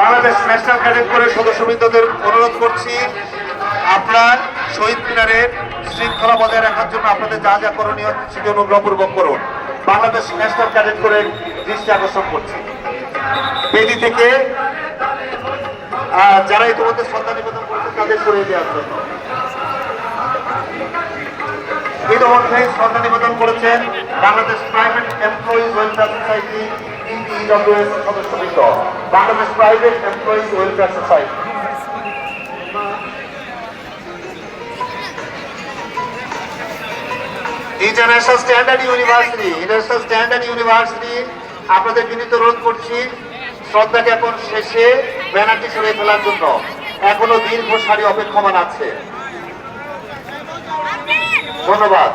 Bangladesh national cadet করে সদস্যবৃন্দদের অনুরোধ করছি আপনারা শহীদ মিনারের শৃঙ্খলা বজায় রাখার জন্য আপনাদের যা যা করণীয় সেটি অনুগ্রহপূর্বক করুন। বাংলাদেশ ন্যাশনাল ক্যাডেট করে দৃষ্টি আকর্ষণ করছি। বেদি থেকে যারা ইতিমধ্যে শ্রদ্ধা নিবেদন করেছে তাদের সরিয়ে দেওয়ার জন্য। ইতিমধ্যে শ্রদ্ধা নিবেদন করেছেন Bangladesh private employees welfare society EPWS সদস্যবৃন্দ। Bangladesh private employees welfare society. International standard university, international standard university, আপনাদের বিনীত অনুরোধ করছি, শ্রদ্ধা জ্ঞাপন শেষে ব্যানারটি সরিয়ে ফেলার জন্য। এখনও দীর্ঘ সারি অপেক্ষমান আছে। ধন্যবাদ।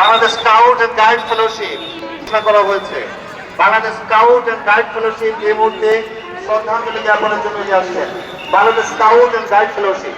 Bangladesh scout and guide fellowship ঘোষণা করা হয়েছে। Bangladesh scout and guide fellowship এই মুহূর্তে শ্রদ্ধাঞ্জলি জ্ঞাপনের জন্য আসছেন। Bangladesh scout and guide fellowship.